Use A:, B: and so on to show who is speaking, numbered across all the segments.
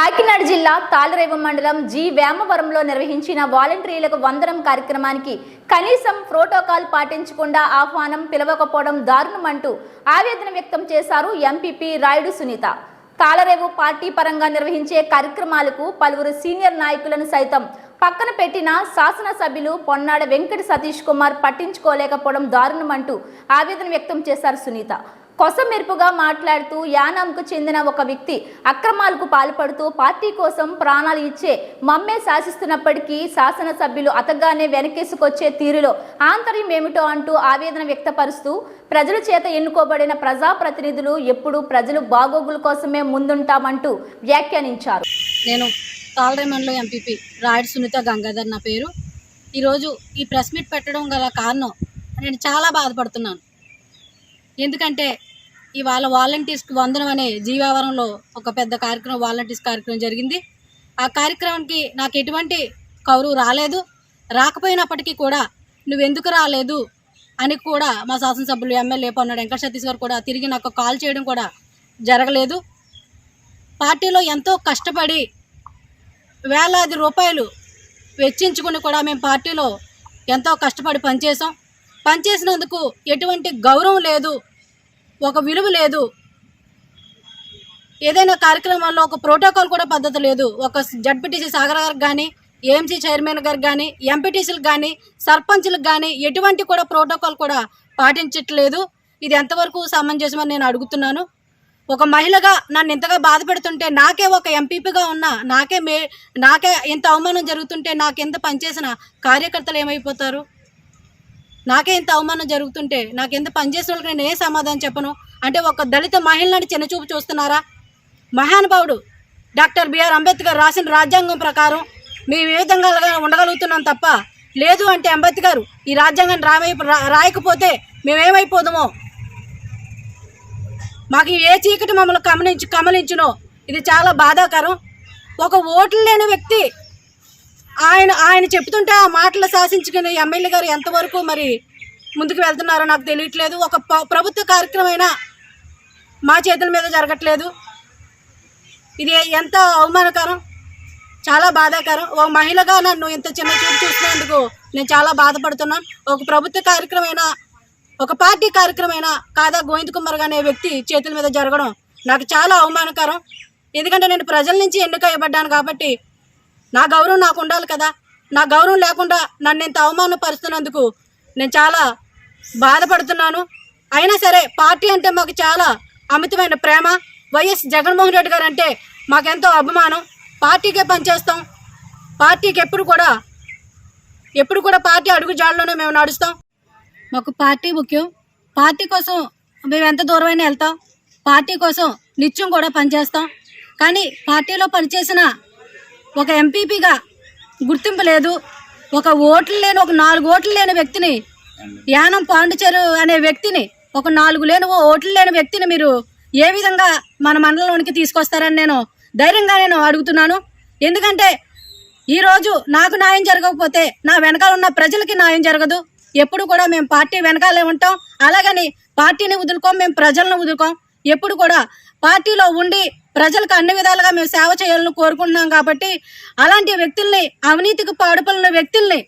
A: కాకినాడ జిల్లా తాళరేవు మండలం జి వేమవరంలో నిర్వహించిన వాలంటీర్లకు వందనం కార్యక్రమానికి కనీసం ప్రోటోకాల్ పాటించకుండా ఆహ్వానం పిలవకపోవడం దారుణమంటూ ఆవేదన వ్యక్తం చేశారు ఎంపీపీ రాయుడు సునీత. తాళరేవు పార్టీ పరంగా నిర్వహించే కార్యక్రమాలకు పలువురు సీనియర్ నాయకులను సైతం పక్కన పెట్టిన శాసనసభ్యులు పొన్నాడ వెంకట సతీష్ కుమార్ పట్టించుకోలేకపోవడం దారుణమంటూ ఆవేదన వ్యక్తం చేశారు సునీత. కొసమెరుపుగా మాట్లాడుతూ యానాంకు చెందిన ఒక వ్యక్తి అక్రమాలకు పాల్పడుతూ పార్టీ కోసం ప్రాణాలు ఇచ్చే మమ్మే శాసిస్తున్నప్పటికీ శాసనసభ్యులు అతగానే వెనకేసుకొచ్చే తీరులో ఆంతర్యం ఏమిటో అంటూ ఆవేదన వ్యక్తపరుస్తూ ప్రజల చేత ఎన్నుకోబడిన ప్రజాప్రతినిధులు ఎప్పుడూ ప్రజలు బాగోగుల కోసమే ముందుంటామంటూ వ్యాఖ్యానించారు.
B: నేను తాళరేమన్లో ఎంపీపీ రాయుడు సునీత గంగాధర్ నా పేరు. ఈరోజు ఈ ప్రెస్ మీట్ పెట్టడం గల కారణం నేను చాలా బాధపడుతున్నాను. ఎందుకంటే ఇవాళ వాలంటీర్స్కి వందనం అనే జీవావరంలో ఒక పెద్ద కార్యక్రమం వాలంటీర్స్ కార్యక్రమం జరిగింది. ఆ కార్యక్రమానికి నాకు ఎటువంటి కౌరు రాలేదు. రాకపోయినప్పటికీ కూడా నువ్వెందుకు రాలేదు అని కూడా మా శాసనసభ్యులు ఎమ్మెల్యే పొన్నాడు వెంకట సతీష్ గారు కూడా తిరిగి నాకు కాల్ చేయడం కూడా జరగలేదు. పార్టీలో ఎంతో కష్టపడి వేలాది రూపాయలు వెచ్చించుకుని కూడా మేము పార్టీలో ఎంతో కష్టపడి పనిచేసాం పనిచేసినందుకు ఎటువంటి గౌరవం లేదు. ఒక విలువ లేదు. ఏదైనా కార్యక్రమాల్లో ఒక ప్రోటోకాల్ కూడా పద్ధతి లేదు. ఒక జడ్పీటీసీ సాగర్ గారికి కానీ ఏఎంసీ చైర్మన్ గారికి కానీ ఎంపీటీసీలకు కానీ సర్పంచ్లకు కానీ ఎటువంటి కూడా ప్రోటోకాల్ కూడా పాటించట్లేదు. ఇది ఎంతవరకు సమంజసమని నేను అడుగుతున్నాను. ఒక మహిళగా నన్ను ఇంతగా బాధ పెడుతుంటే నాకే ఒక ఎంపీపీగా ఉన్నా నాకే మే నాకే ఇంత అవమానం జరుగుతుంటే నాకు ఎంత పనిచేసిన కార్యకర్తలు ఏమైపోతారు? నాకే ఇంత అవమానం జరుగుతుంటే నాకెంత పనిచేసిన వాళ్ళకి నేను ఏ సమాధానం చెప్పను? అంటే ఒక దళిత మహిళని చిన్నచూపు చూస్తున్నారా? మహానుభావుడు డాక్టర్ బిఆర్ అంబేద్కర్ రాసిన రాజ్యాంగం ప్రకారం మేము ఏ విధంగా ఉండగలుగుతున్నాం తప్ప లేదు అంటే అంబేద్కర్ ఈ రాజ్యాంగాన్ని రావై రా- రాయకపోతే మేమేమైపోదామో? మాకు ఏ చీకటి మమ్మల్ని కమలించి కమలించునో? ఇది చాలా బాధాకరం. ఒక ఓట్లు లేని వ్యక్తి ఆయన ఆయన చెప్తుంటే ఆ మాటలు శాసించుకుని ఎమ్మెల్యే గారు ఎంతవరకు మరి ముందుకు వెళ్తున్నారో నాకు తెలియట్లేదు. ఒక ప- ప్రభుత్వ కార్యక్రమం మా చేతుల మీద జరగట్లేదు. ఇది ఎంత అవమానకరం చాలా బాధాకరం. ఒక మహిళగా నన్ను ఇంత చిన్న చూపు చూసినందుకు నేను చాలా బాధపడుతున్నాను ఒక ప్రభుత్వ కార్యక్రమమైనా ఒక పార్టీ కార్యక్రమమైనా కాదా గోవింద్ కుమార్ అనే వ్యక్తి చేతుల మీద జరగడం నాకు చాలా అవమానకరం. ఎందుకంటే నేను ప్రజల నుంచి ఎన్నికయ్యబడ్డాను కాబట్టి నా గౌరవం నాకు ఉండాలి కదా. నా గౌరవం లేకుండా నన్ను ఇంత అవమానపరుస్తున్నందుకు నేను చాలా బాధపడుతున్నాను. అయినా సరే పార్టీ అంటే మాకు చాలా అమితమైన ప్రేమ. వైఎస్ జగన్మోహన్ రెడ్డి గారు అంటే మాకెంతో అభిమానం. పార్టీకే పనిచేస్తాం. పార్టీకి ఎప్పుడు కూడా ఎప్పుడు కూడా పార్టీ అడుగు జాడలోనే మేము నడుస్తాం. మాకు పార్టీ ముఖ్యం. పార్టీ కోసం మేము ఎంత దూరమైనా వెళ్తాం. పార్టీ కోసం నిత్యం కూడా పనిచేస్తాం. కానీ పార్టీలో పనిచేసిన ఒక ఎంపీపీగా గుర్తింపు లేదు. ఒక ఓట్లు లేని ఒక నాలుగు ఓట్లు లేని వ్యక్తిని యానం పాండుచేరు అనే వ్యక్తిని ఒక నాలుగు లేని ఓ ఓట్లు లేని వ్యక్తిని మీరు ఏ విధంగా మన మండలంలోనికి తీసుకొస్తారని నేను ధైర్యంగా నేను అడుగుతున్నాను. ఎందుకంటే ఈరోజు నాకు న్యాయం జరగకపోతే నా వెనకాల ఉన్న ప్రజలకి న్యాయం జరగదు. ఎప్పుడు కూడా మేము పార్టీ వెనకాలే ఉంటాం. అలాగని పార్టీని వదులుకోం మేము ప్రజలను వదులుకోం. ఎప్పుడు కూడా పార్టీలో ఉండి ప్రజలకు అన్ని విధాలుగా మేము సేవ చేయాలని కోరుకుంటున్నాం కాబట్టి అలాంటి వ్యక్తుల్ని అవినీతికి పాడుపడిన వ్యక్తుల్ని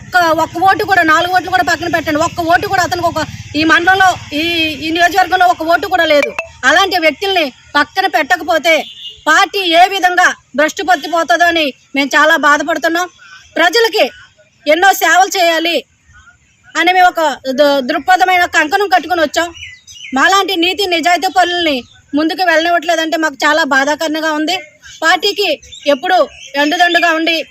B: ఒక్క ఒక్క ఓటు కూడా నాలుగు ఓట్లు కూడా పక్కన పెట్టండి. ఒక్క ఓటు కూడా అతనికి ఒక ఈ మండలంలో ఈ ఈ నియోజకవర్గంలో ఒక ఓటు కూడా లేదు. అలాంటి వ్యక్తుల్ని పక్కన పెట్టకపోతే పార్టీ ఏ విధంగా భ్రష్టు పత్తిపోతుందో అని మేము చాలా బాధపడుతున్నాం. ప్రజలకి ఎన్నో సేవలు చేయాలి అని మేము ఒక దృక్పథమైన కంకణం కట్టుకొని వచ్చాం. మాలాంటి నీతి నిజాయితీ పనుల్ని ముందుకు వెళ్ళనివ్వట్లేదంటే మాకు చాలా బాధాకరంగా ఉంది. పార్టీకి ఎప్పుడు ఎండుదండుగా ఉండి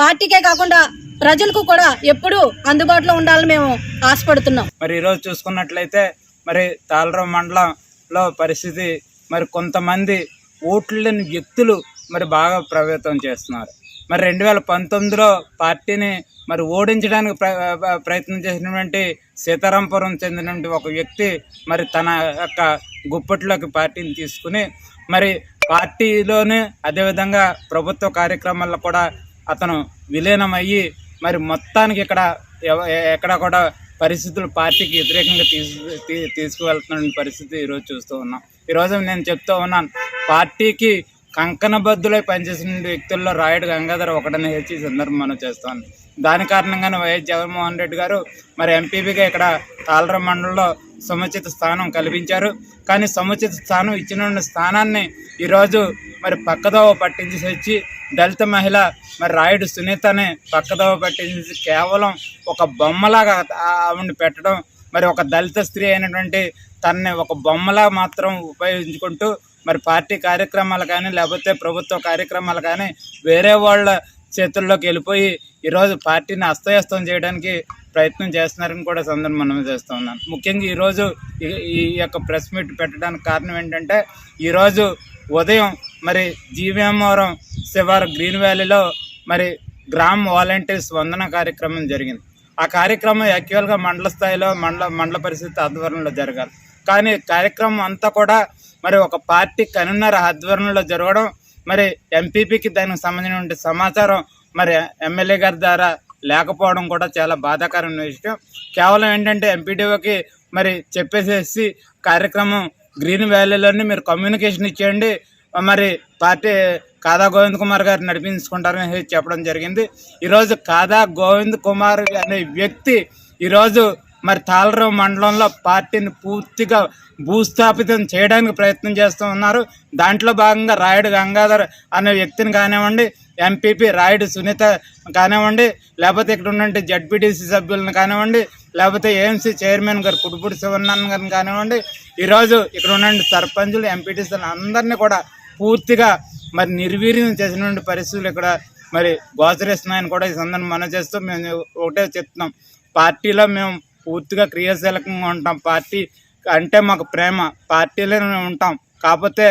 B: పార్టీకే కాకుండా ప్రజలకు కూడా ఎప్పుడు అందుబాటులో ఉండాలని మేము ఆశపడుతున్నాం.
C: మరి ఈరోజు చూసుకున్నట్లయితే మరి తాళరావు మండలంలో పరిస్థితి మరి కొంతమంది ఓట్లు లేని వ్యక్తులు మరి బాగా ప్రభావితం చేస్తున్నారు. మరి రెండు వేల పంతొమ్మిదిలో పార్టీని మరి ఓడించడానికి ప్ర- ప్రయత్నం చేసినటువంటి సీతారాంపురం చెందినటువంటి ఒక వ్యక్తి మరి తన యొక్క గుప్పట్లోకి పార్టీని తీసుకుని మరి పార్టీలోనే అదేవిధంగా ప్రభుత్వ కార్యక్రమాల్లో కూడా అతను విలీనమయ్యి మరి మొత్తానికి ఇక్కడ ఎవ- ఎక్కడ కూడా పరిస్థితులు పార్టీకి వ్యతిరేకంగా తీసు తీసుకువెళ్తున్న పరిస్థితి ఈరోజు చూస్తూ ఉన్నాం. ఈరోజు నేను చెప్తూ ఉన్నాను పార్టీకి కంకణబద్దులై పనిచేసిన వ్యక్తుల్లో రాయుడు గంగాధర్ ఒకటనే హెచ్చి సందర్భం మనం చేస్తాను. దాని కారణంగానే వైఎస్ జగన్మోహన్ రెడ్డి గారు మరి ఎంపీపీగా ఇక్కడ తాళర మండలంలో సముచిత స్థానం కల్పించారు. కానీ సముచిత స్థానం ఇచ్చిన స్థానాన్ని ఈరోజు మరి పక్కదోవ పట్టించి వచ్చి దళిత మహిళ మరి రాయుడు సునీతని పక్కదోవ పట్టించి కేవలం ఒక బొమ్మలాగా ఆ- ఆవిడని పెట్టడం మరి ఒక దళిత స్త్రీ అయినటువంటి తనని ఒక బొమ్మలా మాత్రం ఉపయోగించుకుంటూ మరి పార్టీ కార్యక్రమాలు కానీ లేకపోతే ప్రభుత్వ కార్యక్రమాలు కానీ వేరే వాళ్ళ చేతుల్లోకి వెళ్ళిపోయి ఈరోజు పార్టీని అస్తవ్యస్తం చేయడానికి ప్రయత్నం చేస్తున్నారని కూడా సందర్భం మనం చేస్తూ ఉన్నాను ముఖ్యంగా ఈరోజు ఈ- యొక్క ప్రెస్ మీట్ పెట్టడానికి కారణం ఏంటంటే ఈరోజు ఉదయం మరి జీవేమవరం శివారు గ్రీన్ వ్యాలీలో మరి గ్రామ్ వాలంటీర్స్ వందన కార్యక్రమం జరిగింది. ఆ కార్యక్రమం యాక్చువల్గా మండల స్థాయిలో మండల మండల పరిస్థితి ఆధ్వర్యంలో జరగాలి. కానీ కార్యక్రమం అంతా కూడా మరి ఒక పార్టీ కనున్నర ఆధ్వర్యంలో జరగడం మరి ఎంపీపీకి దానికి సంబంధించిన సమాచారం మరి ఎమ్మెల్యే గారి ద్వారా లేకపోవడం కూడా చాలా బాధాకరమైన విషయం. కేవలం ఏంటంటే ఎంపీడీఓకి మరి చెప్పేసేసి కార్యక్రమం గ్రీన్ వ్యాలీలోని మీరు కమ్యూనికేషన్ ఇచ్చేయండి. మరి పార్టీ కాదా గోవింద్ కుమార్ గారు నడిపించుకుంటారని చెప్పడం జరిగింది. ఈరోజు కాదా గోవింద్ కుమార్ అనే వ్యక్తి ఈరోజు మరి తాళరావు మండలంలో పార్టీని పూర్తిగా భూస్థాపితం చేయడానికి ప్రయత్నం చేస్తూ ఉన్నారు. దాంట్లో భాగంగా రాయుడు గంగాధర్ అనే వ్యక్తిని కానివ్వండి ఎంపీపీ రాయుడు సునీత కానివ్వండి లేకపోతే ఇక్కడ ఉన్నటువంటి జడ్పీటీసీ సభ్యులను కానివ్వండి లేకపోతే ఏఎంసీ చైర్మన్ గారు కుడుపుడి శివన్నారాయణ గారిని కానివ్వండి ఈరోజు ఇక్కడ ఉన్నటువంటి సర్పంచులు ఎంపీటీసీలు అందరినీ కూడా పూర్తిగా మరి నిర్వీర్యం చేసినటువంటి పరిస్థితులు ఇక్కడ మరి గోచరిస్తున్నాయని కూడా ఈ సందర్భం మనం చేస్తూ మేము ఒకటే చెప్తున్నాం. పార్టీలో మేము పూర్తిగా క్రియాశీలకంగా ఉంటాం పార్టీ అంటే మాకు ప్రేమ. పార్టీలోనే ఉంటాం. కాకపోతే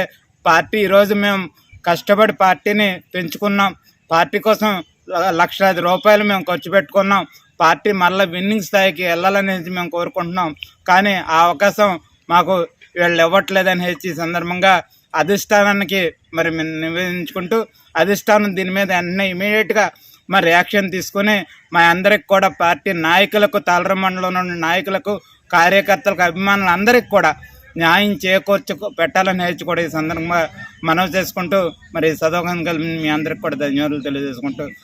C: పార్టీ ఈరోజు మేము కష్టపడి పార్టీని పెంచుకున్నాం. పార్టీ కోసం లక్షలాది రూపాయలు మేము ఖర్చు పెట్టుకున్నాం. పార్టీ మళ్ళీ విన్నింగ్ స్థాయికి వెళ్ళాలనేసి మేము కోరుకుంటున్నాం. కానీ ఆ అవకాశం మాకు వీళ్ళు ఇవ్వట్లేదని హెచ్చి సందర్భంగా అధిష్టానానికి మరి మేము నివేదించుకుంటూ అధిష్టానం దీని మీద వెంటనే ఇమీడియట్గా మరి యాక్షన్ తీసుకుని మా అందరికి కూడా పార్టీ నాయకులకు తాళర మండలంలో ఉన్న నాయకులకు కార్యకర్తలకు అభిమానులు అందరికి కూడా న్యాయం చేకూర్చు పెట్టాలని నేర్చు కూడా ఈ సందర్భంగా మనవి చేసుకుంటూ మరి సదోగం కలిపి మీ అందరికి కూడా ధన్యవాదాలు తెలియజేసుకుంటూ